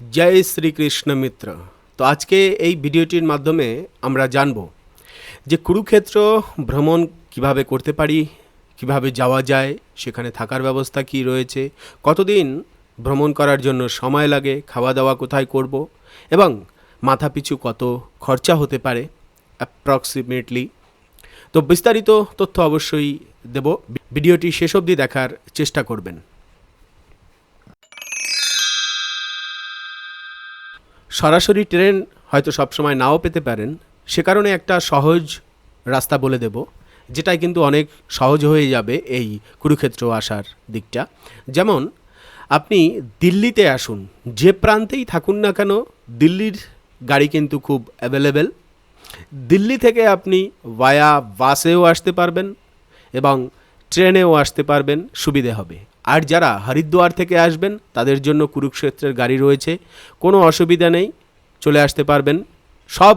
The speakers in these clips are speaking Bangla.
জয় শ্রীকৃষ্ণ মিত্র। তো আজকে এই ভিডিওটির মাধ্যমে আমরা জানব যে কুরুক্ষেত্র ভ্রমণ কীভাবে করতে পারি, কীভাবে যাওয়া যায়, সেখানে থাকার ব্যবস্থা কি রয়েছে, কতদিন ভ্রমণ করার জন্য সময় লাগে খাওয়া দাওয়া কোথায় করব এবং মাথাপিছু কত খরচা হতে পারে অ্যাপ্রক্সিমেটলি তো বিস্তারিত তথ্য অবশ্যই দেব। ভিডিওটি শেষ অবধি দেখার চেষ্টা করবেন। সরাসরি ট্রেন হয়তো সবসময় নাও পেতে পারেন। সে কারণে একটা সহজ রাস্তা বলে দেব, যেটাই কিন্তু অনেক সহজ হয়ে যাবে এই কুরুক্ষেত্র আসার দিকটা। যেমন, আপনি দিল্লিতে আসুন, যে প্রান্তেই থাকুন না কেন, দিল্লির গাড়ি কিন্তু খুব অ্যাভেলেবেল দিল্লি থেকে আপনি ভায়া বাসেও আসতে পারবেন এবং ট্রেনেও আসতে পারবেন, সুবিধে হবে। আর যারা হরিদ্বার থেকে আসবেন, তাদের জন্য কুরুক্ষেত্রের গাড়ি রয়েছে। কোনো অসুবিধা নেই, চলে আসতে পারবেন। সব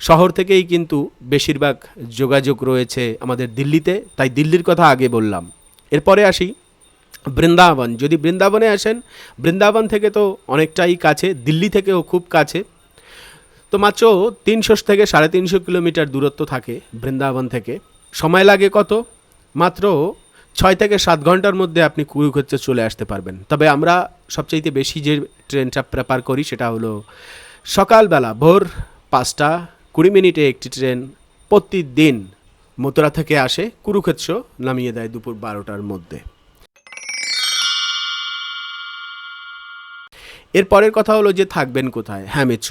শহর থেকেই কিন্তু বেশিরভাগ যোগাযোগ রয়েছে আমাদের দিল্লিতে। তাই দিল্লির কথা আগে বললাম। এরপরে আসি বৃন্দাবন। যদি বৃন্দাবনে আসেন, বৃন্দাবন থেকে তো অনেকটাই কাছে, দিল্লি থেকেও খুব কাছে। তো মাত্র তিনশো থেকে সাড়ে তিনশো কিলোমিটার দূরত্ব থাকে বৃন্দাবন থেকে। সময় লাগে কত? মাত্র ছয় থেকে সাত ঘণ্টার মধ্যে আপনি কুরুক্ষেত্রে চলে আসতে পারবেন। তবে আমরা সবচাইতে বেশি যে ট্রেনটা প্রেপার করি সেটা হলো সকালবেলা ভোর পাঁচটা কুড়ি মিনিটে একটি ট্রেন প্রতিদিন মথুরা থেকে আসে কুরুক্ষেত্র নামিয়ে দেয় দুপুর বারোটার মধ্যে। এর পরের কথা হলো যে থাকবেন কোথায়? হ্যাঁ মিত্র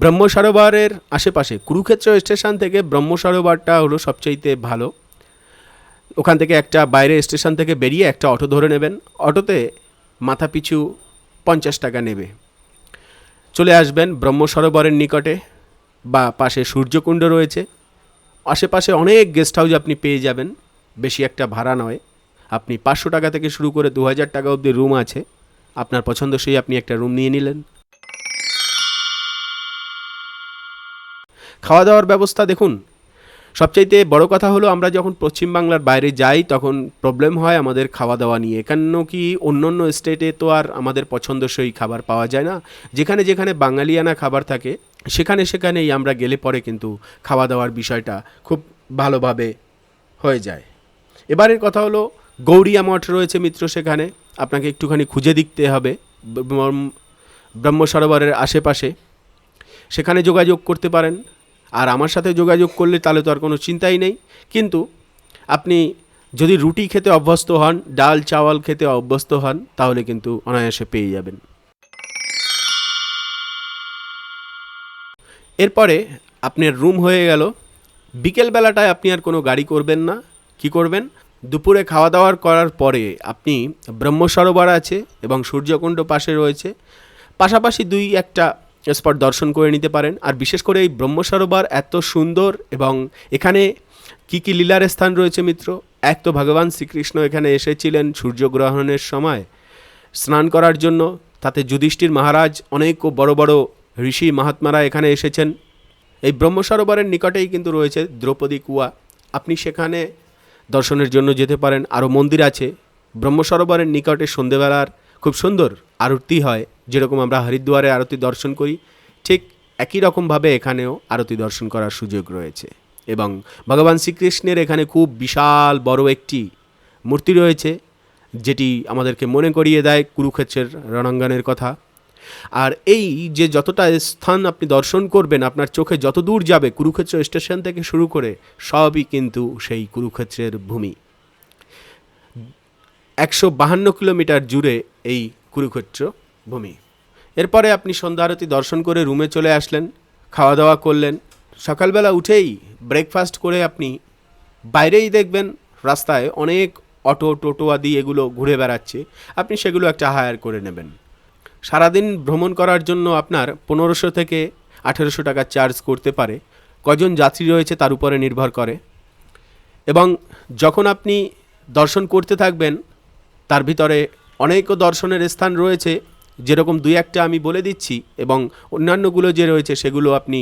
ব্রহ্ম সরোবরের আশেপাশে কুরুক্ষেত্র স্টেশন থেকে ব্রহ্ম সরোবরটা হলো সবচাইতে ভালো। ওখান থেকে একটা বাইরে স্টেশন থেকে বেরিয়ে একটা অটো ধরে নেবেন। অটোতে মাথা পিছু পঞ্চাশ টাকা নেবে। চলে আসবেন ব্রহ্ম সরোবরের নিকটে বা পাশে সূর্যকুণ্ড রয়েছে। আশেপাশে অনেক গেস্ট হাউস আপনি পেয়ে যাবেন। বেশি একটা ভাড়া নয়। আপনি পাঁচশো টাকা থেকে শুরু করে দু হাজার টাকা অবধি রুম আছে। আপনার পছন্দসই আপনি একটা রুম নিয়ে নিলেন। খাওয়া দাওয়ার ব্যবস্থা দেখুন। সবচাইতে বড় কথা হলো, আমরা যখন পশ্চিমবাংলার বাইরে যাই, তখন প্রবলেম হয় আমাদের খাওয়া দাওয়া নিয়ে। কেন কি অন্য অন্য স্টেটে তো আর আমাদের পছন্দসই খাবার পাওয়া যায় না। যেখানে যেখানে বাঙালিয়ানা খাবার থাকে, সেখানে সেখানেই আমরা গেলে পরে কিন্তু খাওয়া দাওয়ার বিষয়টা খুব ভালোভাবে হয়ে যায়। এবারের কথা হলো, গৌরিয়া মঠ রয়েছে মিত্র সেখানে। আপনাকে একটুখানি খুঁজে দেখতে হবে, ব্রহ্ম- সরোবরের আশেপাশে। সেখানে যোগাযোগ করতে পারেন। আর আমার সাথে যোগাযোগ করলে তাহলে তো আর কোনো চিন্তাই নেই। কিন্তু আপনি যদি রুটি খেতে অভ্যস্ত হন, ডাল, চাওয়াল খেতে অভ্যস্ত হন, তাহলে কিন্তু অনায়াসে পেয়ে যাবেন। এরপরে আপনার রুম হয়ে গেল। বিকেলবেলাটায় আপনি আর কোনো গাড়ি করবেন না। কি করবেন? দুপুরে খাওয়া দাওয়ার করার পরে আপনি ব্রহ্ম সরোবর আছে এবং সূর্যকুণ্ড পাশে রয়েছে। পাশাপাশি দুই একটা স্পট দর্শন করে নিতে পারেন। আর বিশেষ করে এই ব্রহ্ম সরোবর এত সুন্দর এবং এখানে কি কি লীলার স্থান রয়েছে মিত্র? এক তো ভগবান শ্রীকৃষ্ণ এখানে এসেছিলেন সূর্যগ্রহণের সময় স্নান করার জন্য। তাতে যুধিষ্ঠির মহারাজ অনেক বড় বড় ঋষি মহাত্মারা এখানে এসেছেন। এই ব্রহ্ম সরোবরের নিকটেই কিন্তু রয়েছে দ্রৌপদী কুয়া। আপনি সেখানে দর্শনের জন্য যেতে পারেন। আরও মন্দির আছে। ব্রহ্ম সরোবরের নিকটে সন্ধেবেলার খুব সুন্দর আরতি হয়। যেরকম আমরা হরিদ্বারে আরতি দর্শন করি, ঠিক একই রকমভাবে এখানেও আরতি দর্শন করার সুযোগ রয়েছে। এবং ভগবান শ্রীকৃষ্ণের এখানে খুব বিশাল বড় একটি মূর্তি রয়েছে, যেটি আমাদেরকে মনে করিয়ে দেয় কুরুক্ষেত্রের রণাঙ্গনের কথা। আর এই যে যতটা স্থান আপনি দর্শন করবেন, আপনার চোখে যত দূর যাবে কুরুক্ষেত্র স্টেশন থেকে শুরু করে সবই কিন্তু সেই কুরুক্ষেত্রের ভূমি। একশো বাহান্ন কিলোমিটার জুড়ে এই কুরুক্ষেত্র ভূমি। এরপরে আপনি সন্ধ্যা আরতি দর্শন করে রুমে চলে আসলেন খাওয়া দাওয়া করলেন। সকালবেলা উঠেই ব্রেকফাস্ট করে আপনি বাইরেই দেখবেন রাস্তায় অনেক অটো, টোটো আদি এগুলো ঘুরে বেড়াচ্ছে। আপনি সেগুলো একটা হায়ার করে নেবেন। সারাদিন ভ্রমণ করার জন্য আপনার পনেরোশো থেকে আঠেরোশো টাকা চার্জ করতে পারে। কজন যাত্রী রয়েছে তার উপরে নির্ভর করে। এবং যখন আপনি দর্শন করতে থাকবেন, তার ভিতরে অনেকও দর্শনের স্থান রয়েছে। যেরকম দুই একটা আমি বলে দিচ্ছি এবং অন্যান্যগুলো যে রয়েছে সেগুলো আপনি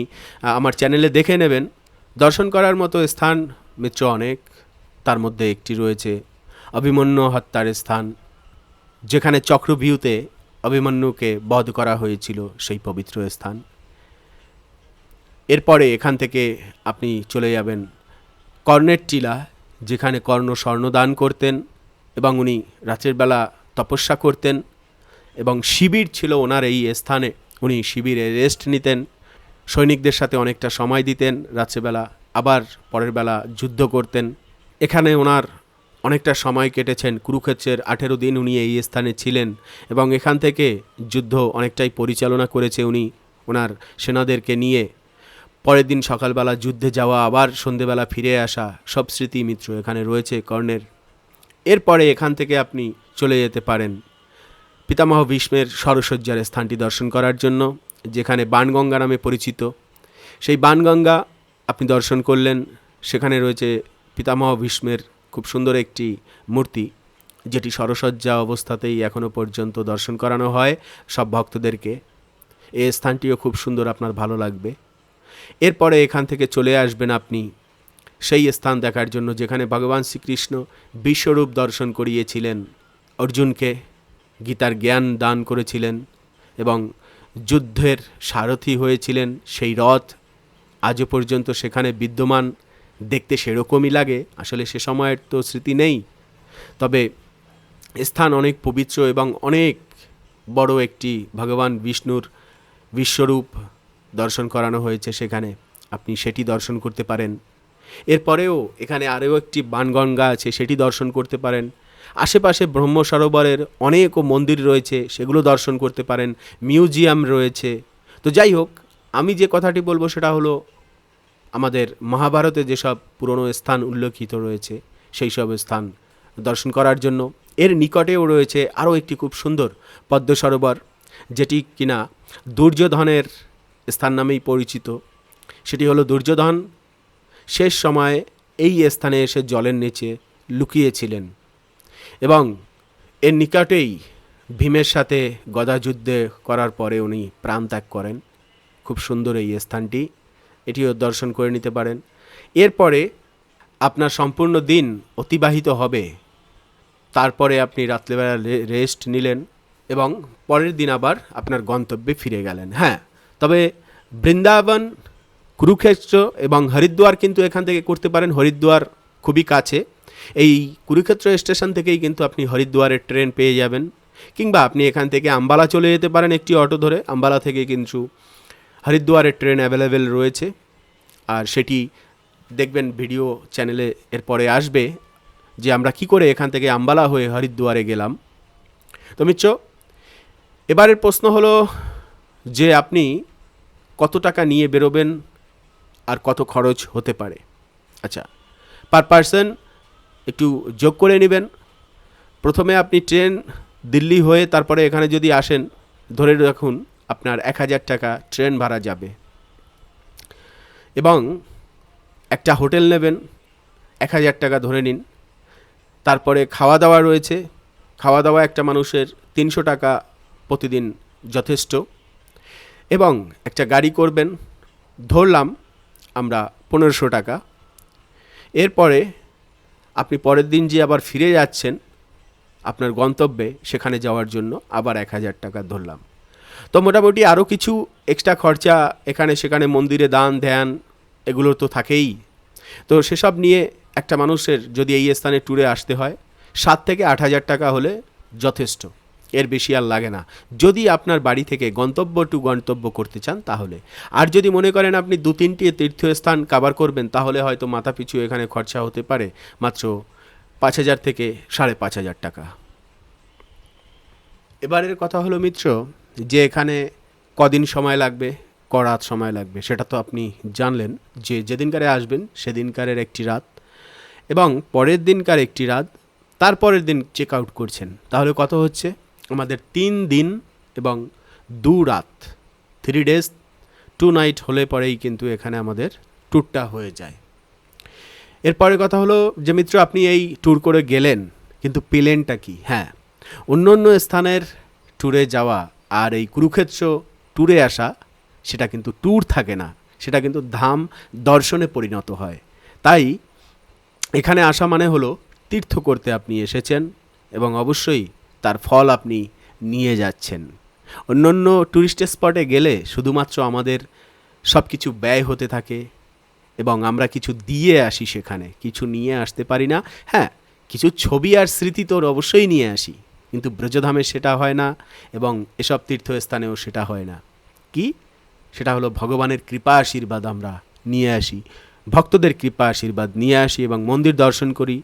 আমার চ্যানেলে দেখে নেবেন। দর্শন করার মতো স্থান মিত্র অনেক। তার মধ্যে একটি রয়েছে অভিমন্যু হত্যার স্থান, যেখানে চক্রভিউতে অভিমন্যুকে বধ করা হয়েছিল সেই পবিত্র স্থান। এরপরে এখান থেকে আপনি চলে যাবেন কর্ণের টিলা, যেখানে কর্ণ স্বর্ণদান করতেন এবং উনি রাতের বেলা তপস্যা করতেন। এবং শিবির ছিল ওনার এই স্থানে। উনি শিবিরে রেস্ট নিতেন, সৈনিকদের সাথে অনেকটা সময় দিতেন, রাত্রেবেলা আবার পরের বেলা যুদ্ধ করতেন। এখানে ওনার অনেকটা সময় কেটেছেন। কুরুক্ষেত্রের আঠেরো দিন উনি এই স্থানে ছিলেন এবং এখান থেকে যুদ্ধ অনেকটাই পরিচালনা করেছে উনি ওনার সেনাদেরকে নিয়ে। পরের দিন সকালবেলা যুদ্ধে যাওয়া, আবার সন্ধেবেলা ফিরে আসা সব স্মৃতি মিত্র এখানে রয়েছে কর্ণের। এরপরে এখান থেকে আপনি চলে যেতে পারেন। পিতামহ ভীষ্মের সরসজ্জার স্থানটি দর্শন করার জন্য, যেখানে বাণগঙ্গা নামে পরিচিত। সেই বাণগঙ্গা আপনি দর্শন করলেন, সেখানে রয়েছে পিতামহ ভীষ্মের খুব সুন্দর একটি মূর্তি, যেটি সরসজ্জা অবস্থাতেই এখনও পর্যন্ত দর্শন করানো হয় সব ভক্তদেরকে। এই স্থানটিও খুব সুন্দর, আপনার ভালো লাগবে। এরপরে এখান থেকে চলে আসবেন আপনি, সেই স্থান দেখার জন্য, যেখানে ভগবান শ্রীকৃষ্ণ বিশ্বরূপ দর্শন করিয়েছিলেন অর্জুনকে। গীতার জ্ঞান দান করেছিলেন এবং যুদ্ধের সারথি হয়েছিলেন সেই রথ। আজও পর্যন্ত সেখানে বিদ্যমান, দেখতে সেরকমই লাগে। আসলে সে সময়ের তো স্মৃতি নেই। তবে স্থান অনেক পবিত্র এবং অনেক বড় একটি ভগবান বিষ্ণুর বিশ্বরূপ দর্শন করানো হয়েছে সেখানে। আপনি সেটি দর্শন করতে পারেন। এরপরেও এখানে আরও একটি বানগঙ্গা আছে, সেটি দর্শন করতে পারেন। আশেপাশে ব্রহ্ম সরোবরের অনেক মন্দির রয়েছে, সেগুলো দর্শন করতে পারেন, মিউজিয়াম রয়েছে। তো যাই হোক, আমি যে কথাটি বলব সেটা হলো, আমাদের মহাভারতে যেসব পুরনো স্থান উল্লেখিত রয়েছে, সেই সব স্থান দর্শন করার জন্য, এর নিকটেও রয়েছে আরও একটি খুব সুন্দর পদ্ম সরোবর যেটি কিনা দুর্যোধনের স্থান নামেই পরিচিত। সেটি হলো দুর্যোধন শেষ সময়ে এই স্থানে এসে জলের নিচে লুকিয়েছিলেন। এবং এর নিকটেই ভীমের সাথে গদাযুদ্ধে করার পরে উনি প্রাণ ত্যাগ করেন। খুব সুন্দর এই স্থানটি। এটিও দর্শন করে নিতে পারেন। এরপরে আপনার সম্পূর্ণ দিন অতিবাহিত হবে। তারপরে আপনি রাত্রেবেলা রেস্ট নিলেন এবং পরের দিন আবার আপনার গন্তব্যে ফিরে গেলেন। হ্যাঁ তবে বৃন্দাবন, কুরুক্ষেত্র এবং হরিদ্বার কিন্তু এখান থেকে করতে পারেন। হরিদ্বার খুবই কাছে। এই কুরুক্ষেত্র স্টেশন থেকেই কিন্তু আপনি হরিদ্বারের ট্রেন পেয়ে যাবেন। কিংবা আপনি এখান থেকে আম্বালা চলে যেতে পারেন একটি অটো ধরে। আম্বালা থেকে কিন্তু হরিদ্বারের ট্রেন অ্যাভেলেবেল রয়েছে। আর সেটি দেখবেন ভিডিও চ্যানেলে এরপরে আসবে যে আমরা কি করে এখান থেকে আম্বালা হয়ে হরিদ্বারে গেলাম। তো মিচ্ছ এবারের প্রশ্ন হলো যে আপনি কত টাকা নিয়ে বেরোবেন আর কত খরচ হতে পারে? আচ্ছা পার পার্সন একটু যোগ করে নেবেন। প্রথমে আপনি ট্রেন দিল্লি হয়ে তারপরে এখানে যদি আসেন, ধরে রাখুন আপনার এক হাজার টাকা ট্রেন ভাড়া যাবে। এবং একটা হোটেল নেবেন, এক হাজার টাকা ধরে নিন। তারপরে খাওয়া দাওয়া রয়েছে। খাওয়া দাওয়া একটা মানুষের তিনশো টাকা প্রতিদিন যথেষ্ট। এবং একটা গাড়ি করবেন, ধরলাম আমরা পনেরোশো টাকা। এরপরে আপনি পরের দিন যে আবার ফিরে যাচ্ছেন আপনার গন্তব্যে সেখানে যাওয়ার জন্য আবার এক হাজার টাকা ধরলাম। তো মোটামুটি আরও কিছু এক্সট্রা খরচা এখানে সেখানে মন্দিরে দান, ধ্যান এগুলো তো থাকেই। তো সেসব নিয়ে একটা মানুষের যদি এই স্থানে ট্যুরে আসতে হয়, সাত থেকে আট হাজার টাকা হলে যথেষ্ট। এর বেশি আর লাগে না। যদি আপনার বাড়ি থেকে গন্তব্য টু গন্তব্য করতে চান, তাহলে। আর যদি মনে করেন আপনি দু তিনটি তীর্থস্থান কাভার করবেন, তাহলে হয়তো মাথা পিছু এখানে খরচা হতে পারে মাত্র পাঁচ হাজার থেকে সাড়ে পাঁচ হাজার টাকা। এবারের কথা হলো মিত্র, যে এখানে কদিন সময় লাগবে, ক রাত সময় লাগবে, সেটা তো আপনি জানলেন, যে যেদিনকারে আসবেন, সেদিনকারের একটি রাত। এবং পরের দিনকার একটি রাত, তারপরের দিন চেক আউট করছেন। তাহলে কত হচ্ছে? আমাদের তিন দিন এবং দু রাত থ্রি ডেজ টু নাইট হলে পরেই কিন্তু এখানে আমাদের ট্যুরটা হয়ে যায়। এরপরে কথা হলো যে মিত্র, আপনি এই ট্যুর করে গেলেন, কিন্তু পেলেনটা কি? হ্যাঁ অন্য অন্য স্থানের ট্যুরে যাওয়া আর এই কুরুক্ষেত্র ট্যুরে আসা, সেটা কিন্তু ট্যুর থাকে না, সেটা কিন্তু ধাম দর্শনে পরিণত হয়। তাই এখানে আসা মানে হলো তীর্থ করতে আপনি এসেছেন এবং অবশ্যই তার ফল আপনি নিয়ে যাচ্ছেন। অন্য অন্য ট্যুরিস্ট স্পটে গেলে শুধুমাত্র আমাদের সব কিছু ব্যয় হতে থাকে এবং আমরা কিছু দিয়ে আসি সেখানে। কিছু নিয়ে আসতে পারি না। হ্যাঁ কিছু ছবি আর স্মৃতি তোর অবশ্যই নিয়ে আসি। কিন্তু ব্রজধামে সেটা হয় না এবং এসব তীর্থস্থানেও সেটা হয় না। কি? সেটা হলো ভগবানের কৃপা আশীর্বাদ আমরা নিয়ে আসি। ভক্তদের কৃপা আশীর্বাদ নিয়ে আসি এবং মন্দির দর্শন করি।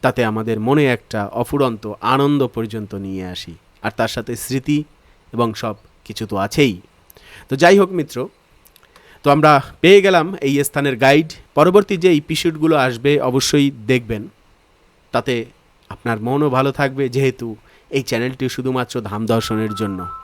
তাতে আমাদের মনে একটা অফুরন্ত আনন্দ পর্যন্ত নিয়ে আসি। আর তার সাথে স্মৃতি এবং সব কিছু তো আছেই। তো যাই হোক মিত্র, তো আমরা পেয়ে গেলাম এই স্থানের গাইড। পরবর্তী যে এপিসোডগুলো আসবে অবশ্যই দেখবেন। তাতে আপনার মনও ভালো থাকবে যেহেতু এই চ্যানেলটি শুধুমাত্র ধাম দর্শনের জন্য।